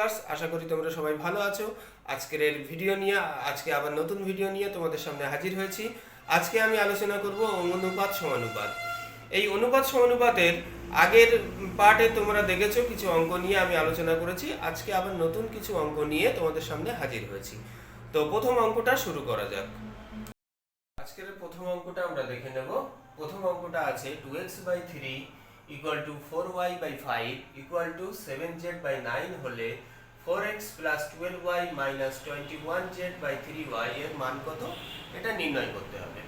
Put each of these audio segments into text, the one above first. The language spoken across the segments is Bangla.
ভিউয়ার্স আশা করি তোমরা সবাই ভালো আছো। আজকের ভিডিও নিয়ে, আজকে আবার নতুন ভিডিও নিয়ে তোমাদের সামনে হাজির হয়েছি। আজকে আমি আলোচনা করব অনুপাত সমানুপাত এই অনুপাত সমানুপাতের আগের পার্টে তোমরা দেখেছ, কিছু অঙ্ক নিয়ে আমি আলোচনা করেছি। আজকে আবার নতুন কিছু অঙ্ক নিয়ে তোমাদের সামনে হাজির হয়েছি। তো প্রথম অঙ্কটা শুরু করা যাক। আজকের প্রথম অঙ্কটা আমরা দেখে নেব। প্রথম অঙ্কটা আছে two x by three equal to four y by five equal to seven z by nine হলে four x plus twelve y minus twenty one z by three y এর মান কত? এটা নির্ণয় করতে হবে।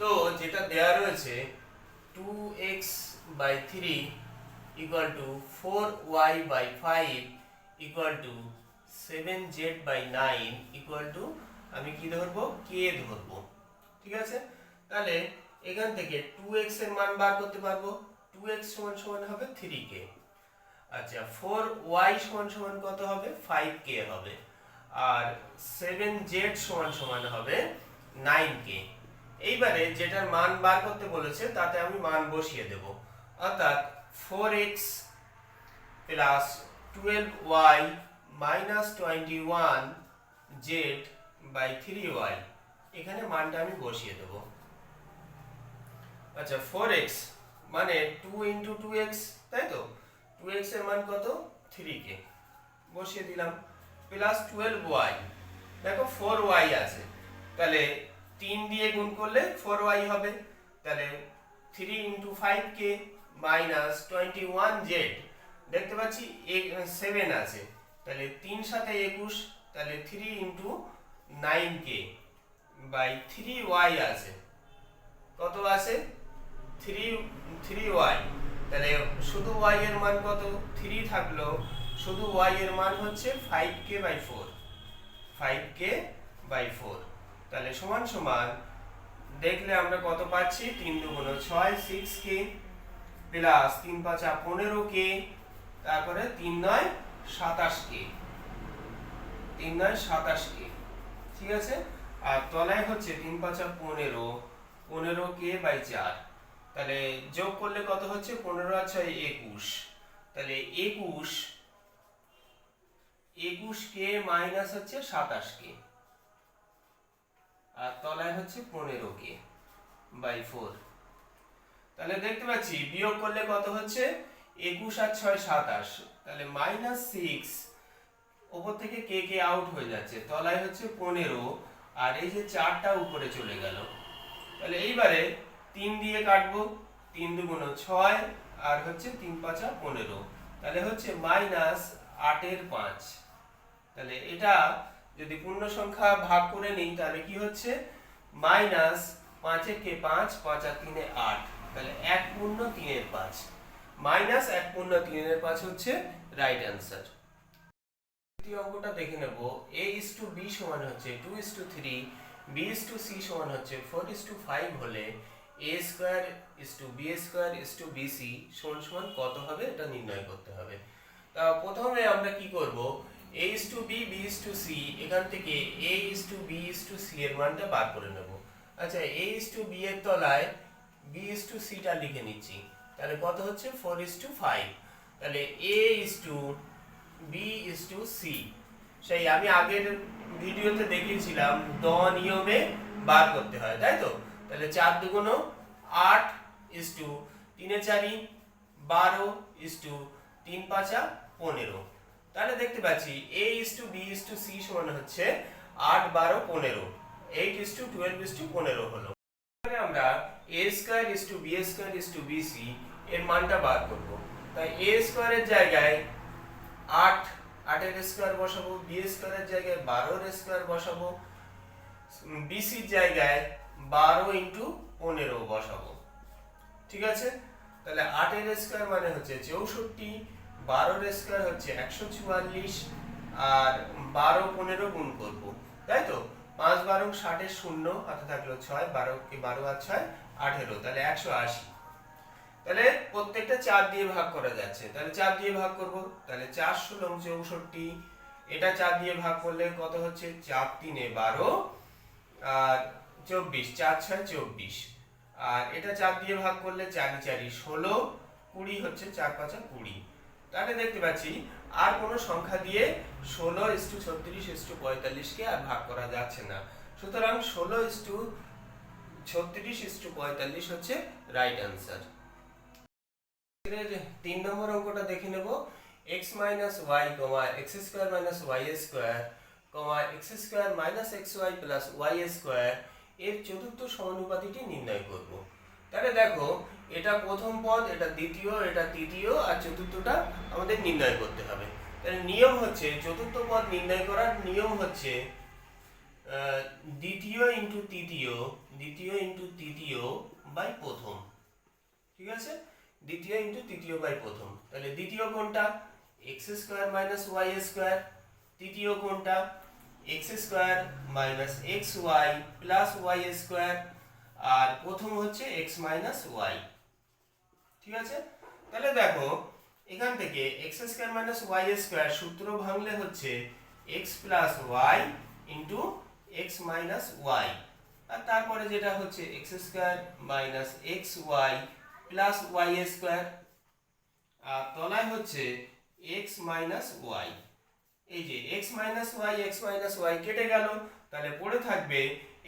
তো যেটা দেয়া রয়েছে two x by three equal to four y by five equal to seven z by nine equal to আমি কি ধরবো? কে ধরবো। ঠিক আছে? তাহলে এখান থেকে টু এক্সের মান বার করতে পারব। টু এক্স সমান সমান হবে থ্রি কে আচ্ছা ফোর ওয়াই সমান সমান কত হবে? ফাইভ কে হবে। আর সেভেন জেড সমান সমান হবে নাইন কে এইবারে যেটার মান বার করতে বলেছে, তাতে আমি মান বসিয়ে দেব। অর্থাৎ four x plus twelve y minus twenty one z by three y এখানে মানটা আমি বসিয়ে দেব। আচ্ছা ফোর এক্স মানে টু ইন্টু টু এক্স তাই তো? টু এক্সের মান কত? থ্রি কে বসিয়ে দিলাম। প্লাস টুয়েলভ ওয়াই দেখো ফোর ওয়াই আছে। তাহলে তিন দিয়ে গুণ করলে ফোর ওয়াই হবে। তাহলে থ্রি ইন্টু ফাইভ কে মাইনাস টোয়েন্টি ওয়ান জেড দেখতে পাচ্ছি সেভেন আছে। তাহলে তিন সাথে একুশ, তাহলে three into nine K by three y আছে। কত আছে? থ্রি থ্রি ওয়াই তাহলে শুধু ওয়াই এর মান কত? থ্রি থাকল শুধু ওয়াই এর মান হচ্ছে five K by four five K by four তাহলে সমান সমান দেখলে আমরা কত পাচ্ছি? তিন দুগুণ ছয় সিক্স কে প্লাস তিন পাঁচা পনেরো কে তারপরে তিন নয়, সাতাশ কে তিন নয়, সাতাশ কে ঠিক আছে? আর তলায় হচ্ছে তিন পাঁচা পনেরো। পনেরো কে বাই চার। তাহলে যোগ করলে কত হচ্ছে? পনেরো আর ছয় একুশ। তাহলে একুশ একুশ কে মাইনাস হচ্ছে সাতাশ কে আর তলায় হচ্ছে পনেরো কে বাই ফোর তাহলে দেখতে পাচ্ছি, বিয়োগ করলে কত হচ্ছে? একুশ আর ছয় সাতাশ। তাহলে মাইনাস সিক্স ওপর থেকে কে কে আউট হয়ে যাচ্ছে? তলায় হচ্ছে পনেরো। আর এই যে চারটা উপরে চলে গেল। তাহলে এইবারে তিন দিয়ে কাটবো, তিন দুগুণ ছয়, আর হচ্ছে তিন পাঁচা পনেরো। তাহলে হচ্ছে মাইনাস আটের পাঁচ। তাহলে এটা যদি পূর্ণ সংখ্যা ভাগ করে নিই, তাহলে কি হচ্ছে? মাইনাস পাঁচে কে পাঁচ পাঁচ আর তিনে আট। তাহলে এক পূর্ণ তিনের পাঁচ। মাইনাস এক পূর্ণ তিনের পাঁচ হচ্ছে রাইট অ্যান্সার তৃতীয় অঙ্কটা দেখে নেব। এ ইস টু বি সমান হচ্ছে two is to three B is to C সমান হচ্ছে ফোর ইস টু ফাইভ হলে A square is to B square is to B C সমান সমান কত হবে এটা নির্ণয় করতে হবে তা প্রথমে আমরা কি করব A is to B B is to C এখান থেকে A is to B is to C এর মানটা বার করে নেব আচ্ছা এ ইস টু বি এর তলায় বি ইস টু সিটা লিখে নিচ্ছি তাহলে কত হচ্ছে ফোর ইস টু ফাইভ তাহলে A is to B is to C সেই আমি আগের ভিডিওতে দেখিয়েছিলাম দ নিয়মে বার করতে হয় তাই তো তাহলে চার দুগুণ আট ইস টু তিনে চারি, বারো ইস টু তিন পাঁচা পনেরো। তাহলে দেখতে পাচ্ছি A is to B is to C সমান হচ্ছে আট, বারো, পনেরো। Eight is to twelve is to পনেরো হলো। আমরা A square is to B square is to B C এর মানটা বার করব। তাই এ স্কোয়ারের জায়গায় আট, আটের স্কোয়ার বসাবো বি স্কোয়ারের জায়গায় বারোর স্কোয়ার বসাবো। বিসির জায়গায় বারো ইন্টু পনেরো বসাবো। ঠিক আছে? তাহলে আটের স্কোয়ার মানে হচ্ছে চৌষট্টি বারোর স্কোয়ার হচ্ছে একশো চুয়াল্লিশ, আর বারো, পনেরো গুণ করব। তাই তো? পাঁচ বারো ষাটের শূন্য, হাতে থাকল ছয়, বারো কি বারো আর ছয়, আঠেরো। তাহলে একশো আশি। তাহলে প্রত্যেকটা চার দিয়ে ভাগ করা যাচ্ছে। তাহলে চার দিয়ে ভাগ করব। তাহলে চার ষোলো চৌষট্টি, এটা চার দিয়ে ভাগ করলে কত হচ্ছে? চার তিনে বারো, আর চব্বিশ, চার ছয় চব্বিশ। আর এটা চার দিয়ে ভাগ করলে চারি চারি, ষোলো, কুড়ি হচ্ছে চার পাঁচা কুড়ি। তাহলে দেখতে পাচ্ছি, আর কোনো সংখ্যা দিয়ে ষোলো ইস টু ছত্রিশ ইস টু পঁয়তাল্লিশকে আর ভাগ করা যাচ্ছে না। সুতরাং ষোলো ইস টু ছত্রিশ ইস টু পঁয়তাল্লিশ হচ্ছে রাইট অ্যান্সার। তিন নম্বর অঙ্কটা দেখে নেব এক্স মাইনাস ওয়াই কমা x square minus y square কমা x square minus x y plus y square এর চতুর্থ সমানুপাতিটি নির্ণয় করব। তাহলে দেখো, এটা প্রথম পদ, এটা দ্বিতীয়, এটা তৃতীয় আর চতুর্থটা আমাদের নির্ণয় করতে হবে। তাহলে নিয়ম হচ্ছে, চতুর্থ পদ নির্ণয় করার নিয়ম হচ্ছে দ্বিতীয় ইন্টু তৃতীয়, দ্বিতীয় ইন্টু তৃতীয় বাই প্রথম। ঠিক আছে? দ্বিতীয় ইন্টু তৃতীয় বাই প্রথম। তাহলে দ্বিতীয় কোনটা x square minus y square তৃতীয় কোনটা x square minus x y plus y square আর প্রথম হচ্ছে এক্স মাইনাস ওয়াই ঠিক আছে? তাহলে দেখো, এখান থেকে x square minus y square সূত্র ভাঙলে হচ্ছে x plus y into x minus y আর তারপরে যেটা হচ্ছে x square minus x y plus y square আর তলায় হচ্ছে এক্স মাইনাস ওয়াই এই যে minus y x minus y কেটে গেল, তাহলে পড়ে থাকবে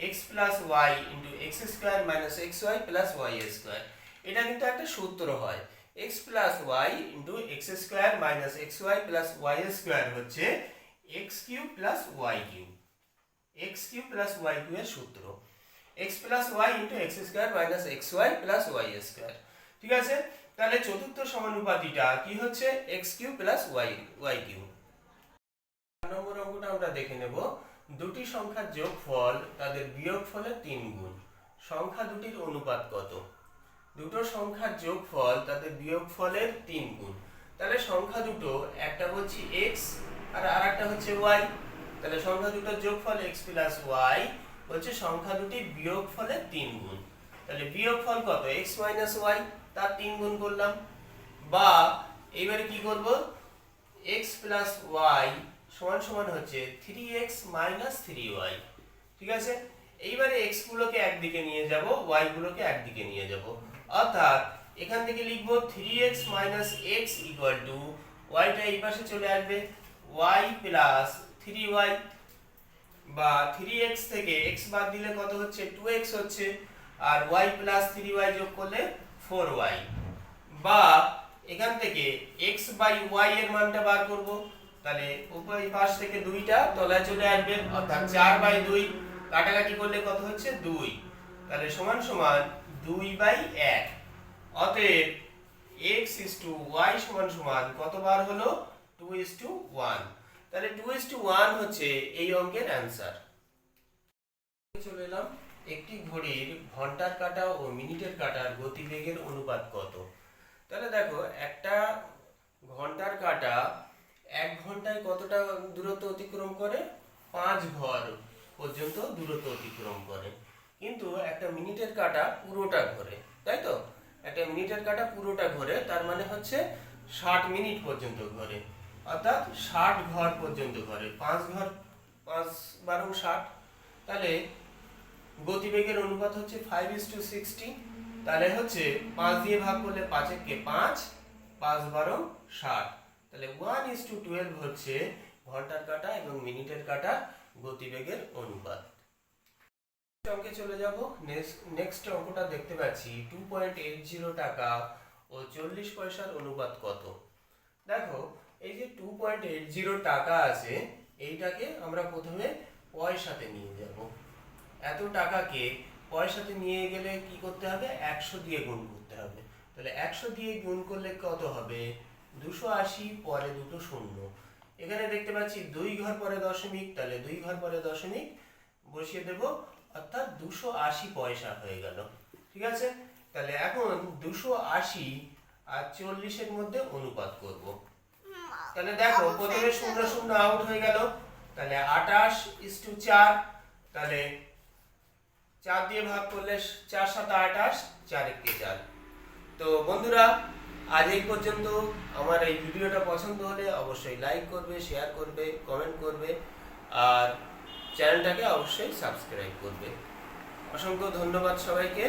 x plus y into x square minus x y plus y square এটা কিন্তু একটা সূত্র হয়। X plus y into x square minus x y plus y square হচ্ছে x cube plus y cube x cube plus y cube এর সূত্র। X plus y into x square minus x y plus y square ঠিক আছে? তাহলে চতুর্থ সমানুপাতিটা কি হচ্ছে? X cube plus y y cube নম্বর অঙ্কটা আমরা দেখে নেব। দুটি সংখ্যার যোগফল, তাদের বিয়োগফলের তিন গুণ। সংখ্যা দুটির অনুপাত কত? দুটো সংখ্যার যোগফল, তাদের বিয়োগফলের তিন গুণ। তাহলে সংখ্যা দুটো, একটা বলছি এক্স আর আরেকটা হচ্ছে ওয়াই তাহলে সংখ্যা দুটোর যোগফল এক্স প্লাস ওয়াই বলছে সংখ্যা দুটির বিয়োগফলের তিন গুণ। তাহলে বিয়োগফল কত? এক্স মাইনাস ওয়াই তার তিন গুণ করলাম। বা এবারে কি করব? এক্স প্লাস ওয়াই সমান সমান হচ্ছে three x minus three y ঠিক আছে? এইবারে এক্স গুলোকে একদিকে নিয়ে যাব ওয়াই গুলোকে একদিকে নিয়ে যাব। অর্থাৎ এখান থেকে লিখব three x minus x equal to ওয়াইটা এই পাশে চলে আসবে। ওয়াই প্লাস থ্রি ওয়াই বা থ্রি এক্স থেকে এক্স বাদ দিলে কত হচ্ছে? টু এক্স হচ্ছে। আর ওয়াই প্লাস থ্রি ওয়াই যোগ করলে ফোর ওয়াই বা এখান থেকে এক্স বাই ওয়াই এর মানটা বার করব। তাহলে উপরে পাশ থেকে দুইটা তলায় চলে আসবে, অর্থাৎ চার বাই দুই। কাটাকাটি করলে কত হচ্ছে? দুই। তাহলে সমান সমান দুই বাই এক। অতএব এক্স ইস টু ওয়াই সমান সমান কতবার হলো? টু ইস টু ওয়ান তাহলে টু ইস টু ওয়ান হচ্ছে এই অঙ্কের অ্যান্সার চলে এলাম, একটি ঘড়ির ঘণ্টার কাটা ও মিনিটের কাটার গতিবেগের অনুপাত কত? তাহলে দেখো, একটা ঘণ্টার কাঁটা এক ঘন্টায় কতটা দূরত্ব অতিক্রম করে? পাঁচ ঘর পর্যন্ত দূরত্ব অতিক্রম করে। কিন্তু একটা মিনিটের কাটা পুরোটা ঘোরে, তাই তো? একটা মিনিটের কাটা পুরোটা ঘোরে, তার মানে হচ্ছে ষাট মিনিট পর্যন্ত ঘোরে। অর্থাৎ ষাট ঘর পর্যন্ত ঘোরে। পাঁচ ঘর, পাঁচ বারো ষাট, তাহলে গতিবেগের অনুপাত হচ্ছে ফাইভ ইস টু সিক্সটি তাহলে হচ্ছে পাঁচ দিয়ে ভাগ করলে পাঁচে কে পাঁচ পাঁচ বারো ষাট। তাহলে ওয়ান ইস টু টুয়েলভ হচ্ছে ঘণ্টার কাটা এবং মিনিটের কাটা গতিবেগের অনুপাত। অঙ্কে চলে যাব। নেক্সট অঙ্কটা দেখতে পাচ্ছি। টু পয়েন্ট এইট জিরো টাকা ও চল্লিশ পয়সার অনুপাত কত? দেখো, এই যে টু পয়েন্ট এইট জিরো টাকা আছে, এইটাকে আমরা প্রথমে পয়সাতে নিয়ে যাব এত টাকাকে পয়সাতে নিয়ে গেলে কি করতে হবে? একশো দিয়ে গুণ করতে হবে। তাহলে একশো দিয়ে গুণ করলে কত হবে? দুশো আশি পরে দুটো শূন্য। এখানে দেখতে পাচ্ছি দুই ঘর পরে দশমিক, তাহলে দুই ঘর পরে দশমিক বসিয়ে দেব, অর্থাৎ দুশো আশি পয়সা হয়ে গেল। ঠিক আছে? তাহলে এখন দুশো আশি আর চল্লিশের মধ্যে অনুপাত করব। তাহলে দেখো, প্রথমে শূন্য শূন্য আউট হয়ে গেল। তাহলে আটাশ ইস টু চার, তাহলে চার দিয়ে ভাগ করলে চার সাত আটাশ চার একটি চার। তো বন্ধুরা আজ এই পর্যন্ত। আমার এই ভিডিওটা পছন্দ হলে অবশ্যই লাইক করবে শেয়ার করবে কমেন্ট করবে, আর চ্যানেলটাকে অবশ্যই সাবস্ক্রাইব করবে। অসংখ্য ধন্যবাদ সবাইকে।